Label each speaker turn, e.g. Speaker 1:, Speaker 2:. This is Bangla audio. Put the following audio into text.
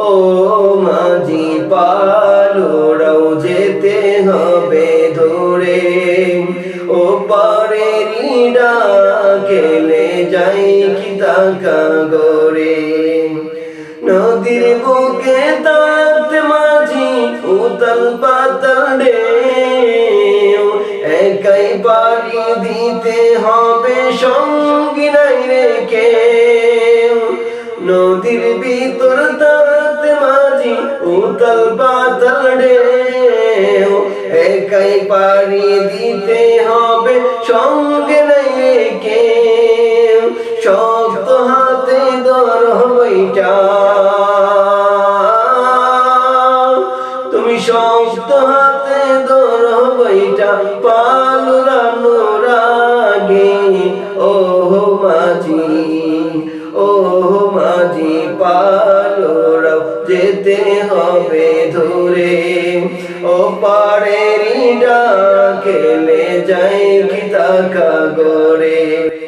Speaker 1: ও মাঝি পালোরাও যেতে হবে ধরে ও পারে কেলে যাই কি তাকা গরে নদীর বুকে তাত মাঝি, উতল পাতল। একাই পাড়ি দিতে হবে সঙ্গী নাই রে নদীর ভিতর তাত মাঝি, উতল পাতল ঢেউ। একাই পাড়ি দিতে হবে, সঙ্গে নাই কেউ। শক্ত হাতে ধর বইটা তুমি শক্ত হাতে ধর বইটা পালুরানোর আগে ও মাঝি। যেতে হবে ধরে। ও পাড়ের খেলে যাই গীতা কাগরে। গরে